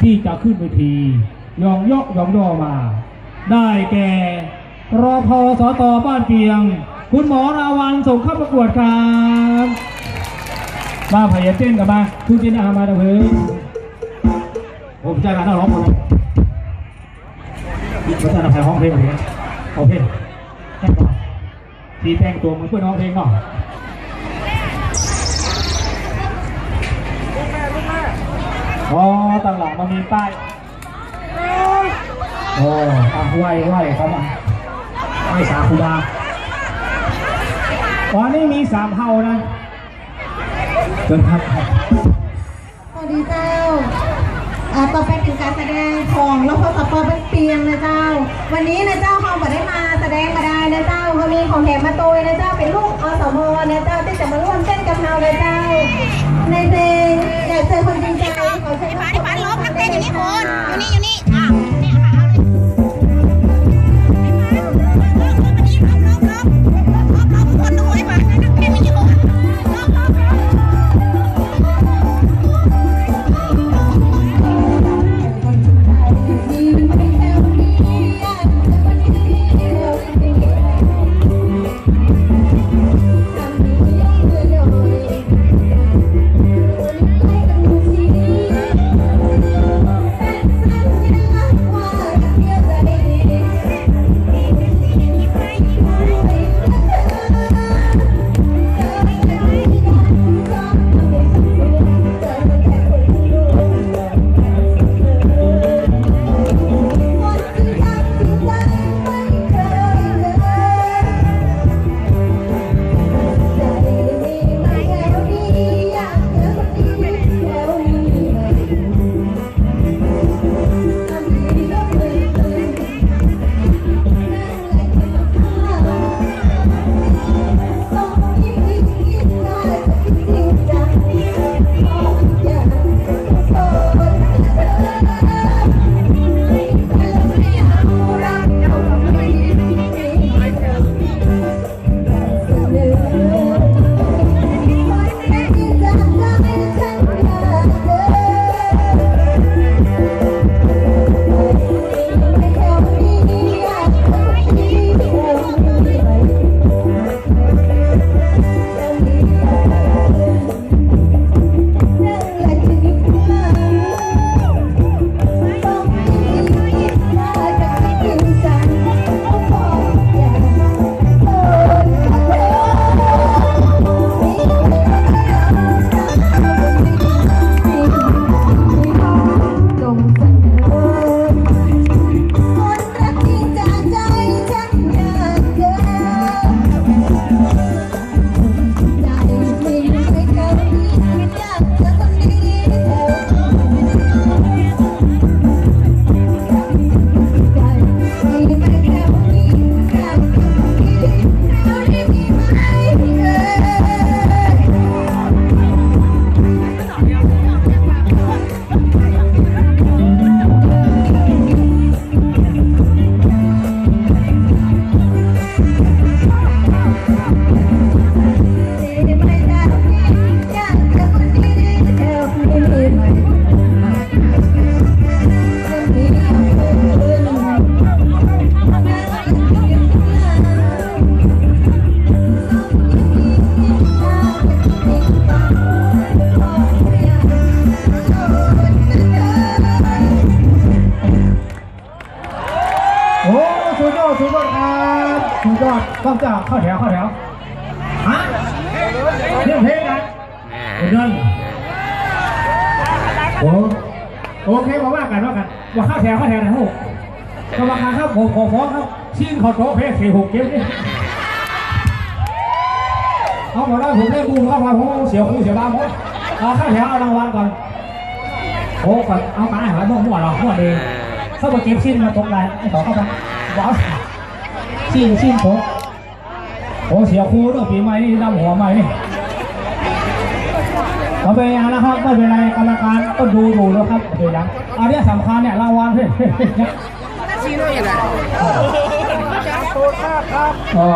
ที่จะขึ้นเวทียองยอกยองยอมา ได้แก่รอพอสตบ้านเปียง คุณหมอราวันส่งเข้าประกวดครับมาพยาเต้นกับมาคุณจินอามาเถอะเฮ้ยผมจะการนักร้องคนนั้นผมจะนักร้องเพลงไรเลยเอเพลงแค่ก่อนทีแต่งตัวมันเพื่อนน้องเพลงเนาะ อ๋อตั้งหลังมันมีป้ายโอ้อะไหวไหวเขามาไหวสาคูบาอ๋อนี่มีสามเฮานะเชิญครับสวัสดีเจ้าอ่าต่อไปเป็นการแสดงของรพสปเป็นเปียงนะเจ้า วันนี้นะเจ้าเขาบอได้มาแสดงมาได้นะเจ้าเขามีของแถมมาตุยนะเจ้าเป็นลูกอสมนะเจ้าที่จะมาร่วมเต้นกับเราเลยเจ้า โอ้สุดยอดสุดยอดครับสุดยอดต้องจะเข้าแถวเข้าแถวฮะเรื่องเพลงนะเดิน โอ้โอเคมาว่ากันว่ากันว่าข้าแถวข้าแถวนะฮู้กรรมการครับผมขอฟ้องครับชิงเขาโต๊ะเพลงสี่หกเกมนี่เอาหมดแล้วผมได้บูมเข้ามาผมเสียวคู่เสียบ้างผมเอาข้าแถวเอารางวัลก่อนโอ้ก่อนเอามาหาหม้อหม้อเราหม้อเองเข้าไปเก็บชิ้นมาตรงไหนไอ้ต่อเข้าไปว้าวชิ้นชิ้นผมโอ้เสียคู่เรื่องปีใหม่นี่ดำหัวใหม่นี่ ไม่เป็นไรนะครับ ไม่เป็นไรกรรมการก็ดูอยู่แล้วครับเดี๋ยวยังอันนี้สำคัญเนี่ยรางวัลเฮ้ยเนี่ยอ๋อ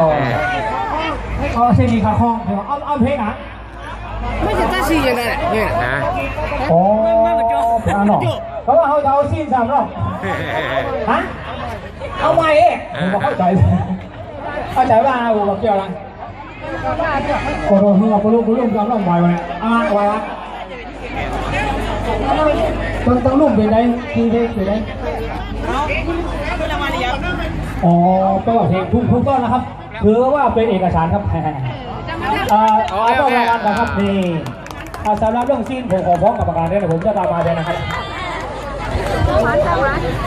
เอาเส้นนี้ขาคล้องเดี๋ยวเอาเอาเพลงอะไม่ใช่ตาซีอย่างนั้นเนี่ยนะโอ้เป็นอันหรอเพราะว่าเขาจะเอาซีนสามรอบฮะเอาไม่เอ๊ะผมบอกเข้าใจเข้าใจว่าผมบอกเกี่ยวอะไร โอ้โหงเอาปลูกปลูกจำรอบบ่อยวันนี้อะไว้วะต้องต้องลูกเป็นไรคือเพลงเป็นไรอ๋อแปลว่าเพลงทุกทุกต้นนะครับถือว่าเป็นเอกสารครับแหมเอ่อเอาต้องรางวัลนะครับนี่สำหรับเรื่องซีนผมขอพร้อมกับประกาศด้วยนะผมจะตามมาเลยนะครับ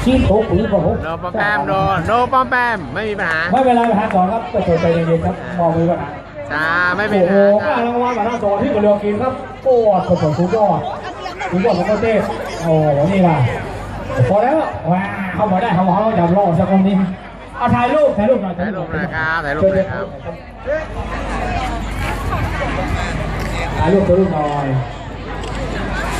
ซีนโถปุ๋ยผมโนปอมแปมโนโนปอมแปมไม่มีปัญหาไม่เป็นไรประธานสอนครับไปโสดใจเย็นๆครับมองมือก่อนนะจ้าไม่มีโอ้ปัญโหหาข้ารางวัลประธานสอนที่กับเรือกินครับโอ้สดๆสุดยอดสุดยอดของประเทศโอ้โหนี่ล่ะพอแล้วว้าเข้ามาได้เขาบอกเขาจับรอบสักคนนี้เอาถ่ายรูปถ่ายรูปหน่อยถ่ายรูปหน่อยครับถ่ายรูปหน่อยครับถ่ายรูปถ่ายรูปหน่อย